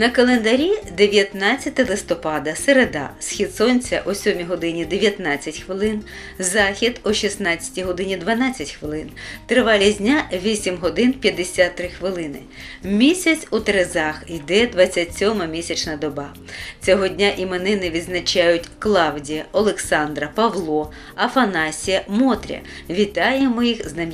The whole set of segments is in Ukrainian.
На календарі 19 листопада, середа, схід сонця о 7 годині 19 хвилин, захід о 16 годині 12 хвилин, тривалість дня 8 годин 53 хвилини. Місяць у Терезах йде 27 місячна доба. Цього дня іменини відзначають Клавдія, Олександра, Павло, Афанасія, Мотря. Вітаємо їх з Днем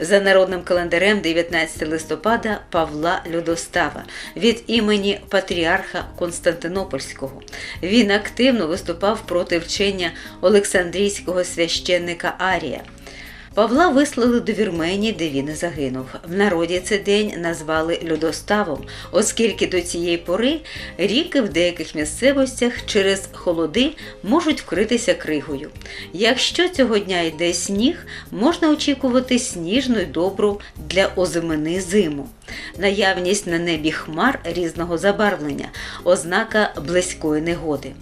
За народним календарем 19 листопада Павла Людостава від імені патріарха Константинопольського. Він активно виступав проти вчення Олександрійського священника Арія. Павла вислали до Вірменії, де він і загинув. В народі цей день назвали Людоставом, оскільки до цієї пори ріки в деяких місцевостях через холоди можуть вкритися кригою. Якщо цього дня йде сніг, можна очікувати сніжну й добру для озимини зиму. Наявність на небі хмар різного забарвлення, ознака близької негоди.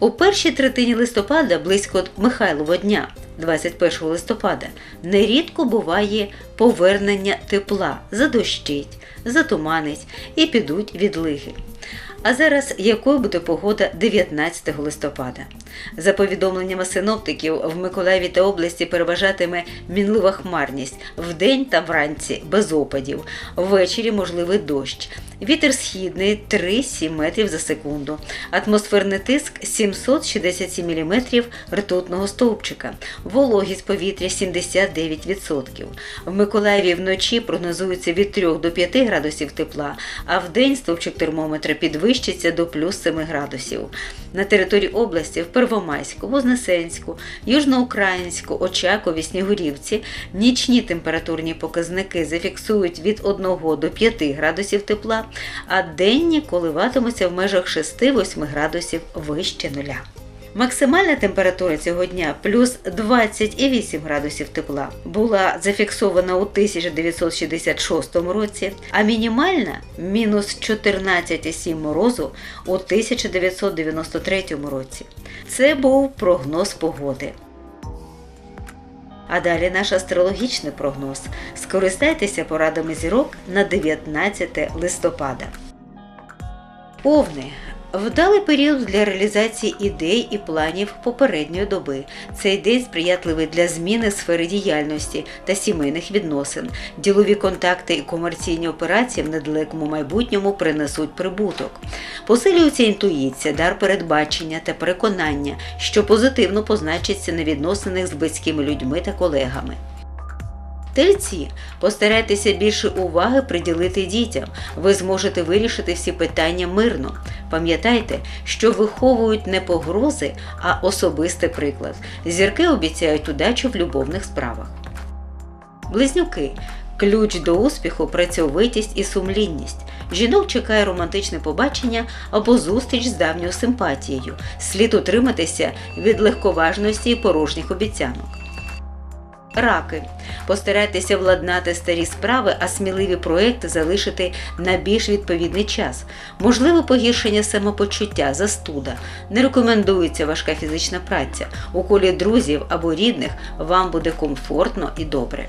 У першій третині листопада, близько Михайлова дня, 21 листопада, нерідко буває повернення тепла, задощить, затуманить і підуть відлиги. А зараз якою буде погода 19 листопада? За повідомленнями синоптиків, в Миколаєві та області переважатиме мінлива хмарність вдень та вранці без опадів, ввечері можливий дощ. Вітер східний 3-7 метрів за секунду. Атмосферний тиск 767 мм ртутного стовпчика. Вологість повітря 79%. В Миколаєві вночі прогнозується від 3 до 5 градусів тепла, а в день стовпчик термометра підвищиться до плюс 7 градусів. На території області в Первомайську, Вознесенську, Южноукраїнську, Очакові, Снігурівці нічні температурні показники зафіксують від 1 до 5 градусів тепла, а денні коливатимуться в межах 6-8 градусів вище нуля. Максимальна температура цього дня плюс 28 градусів тепла була зафіксована у 1966 році, а мінімальна мінус 14,7 морозу у 1993 році. Це був прогноз погоди. А далі наш астрологічний прогноз. Скористайтеся порадами зірок на 19 листопада. Овни. Вдалий період для реалізації ідей і планів попередньої доби. Цей день сприятливий для зміни сфери діяльності та сімейних відносин. Ділові контакти і комерційні операції в недалекому майбутньому принесуть прибуток. Посилюється інтуїція, дар передбачення та переконання, що позитивно позначиться на відносинах з близькими людьми та колегами. Тельці, постарайтеся більше уваги приділити дітям. Ви зможете вирішити всі питання мирно. Пам'ятайте, що виховують не погрози, а особистий приклад. Зірки обіцяють удачу в любовних справах. Близнюки. Ключ до успіху працьовитість і сумлінність. Жінок чекає романтичне побачення або зустріч з давньою симпатією. Слід утриматися від легковажності і порожніх обіцянок. Раки. Постарайтеся владнати старі справи, а сміливі проекти залишити на більш відповідний час. Можливо, погіршення самопочуття, застуда. Не рекомендується важка фізична праця. У колі друзів або рідних вам буде комфортно і добре.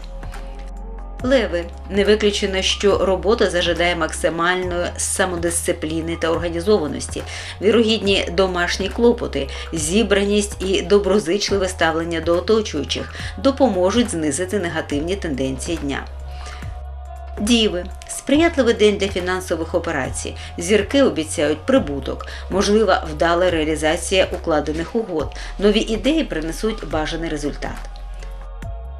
Леви. Не виключено, що робота зажадає максимальної самодисципліни та організованості, вірогідні домашні клопоти, зібраність і доброзичливе ставлення до оточуючих допоможуть знизити негативні тенденції дня. Діви. Сприятливий день для фінансових операцій. Зірки обіцяють прибуток, можлива вдала реалізація укладених угод. Нові ідеї принесуть бажаний результат.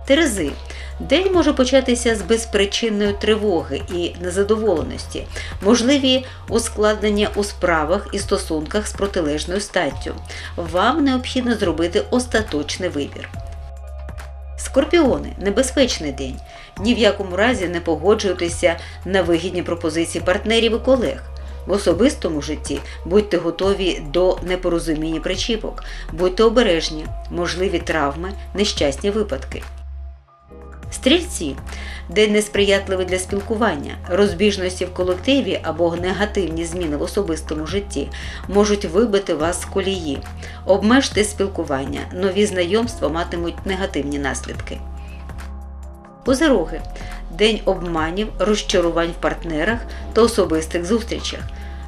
Терези. День може початися з безпричинної тривоги і незадоволеності, можливі ускладнення у справах і стосунках з протилежною статтю. Вам необхідно зробити остаточний вибір. Скорпіони небезпечний день. Ні в якому разі не погоджуйтеся на вигідні пропозиції партнерів і колег. В особистому житті будьте готові до непорозуміння причіпок, будьте обережні, можливі травми, нещасні випадки. Стрільці день несприятливий для спілкування, розбіжності в колективі або негативні зміни в особистому житті можуть вибити вас з колії. Обмежте спілкування, нові знайомства матимуть негативні наслідки. Козироги день обманів, розчарувань в партнерах та особистих зустрічах.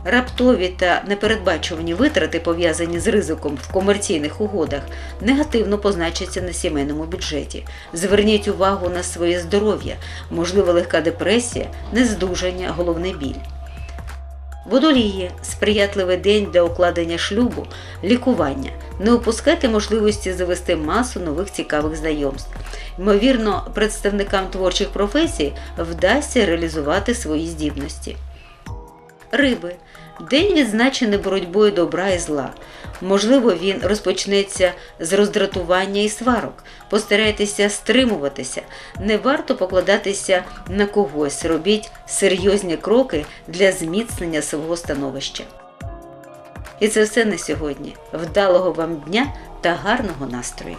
Раптові та непередбачувані витрати, пов'язані з ризиком в комерційних угодах, негативно позначаться на сімейному бюджеті. Зверніть увагу на своє здоров'я, можливо, легка депресія, нездужання, головний біль. Водолії сприятливий день для укладення шлюбу, лікування. Не упускайте можливості завести масу нових цікавих знайомств. Ймовірно, представникам творчих професій вдасться реалізувати свої здібності. Риби. День відзначений боротьбою добра і зла. Можливо, він розпочнеться з роздратування і сварок. Постарайтеся стримуватися. Не варто покладатися на когось. Робіть серйозні кроки для зміцнення свого становища. І це все на сьогодні. Вдалого вам дня та гарного настрою!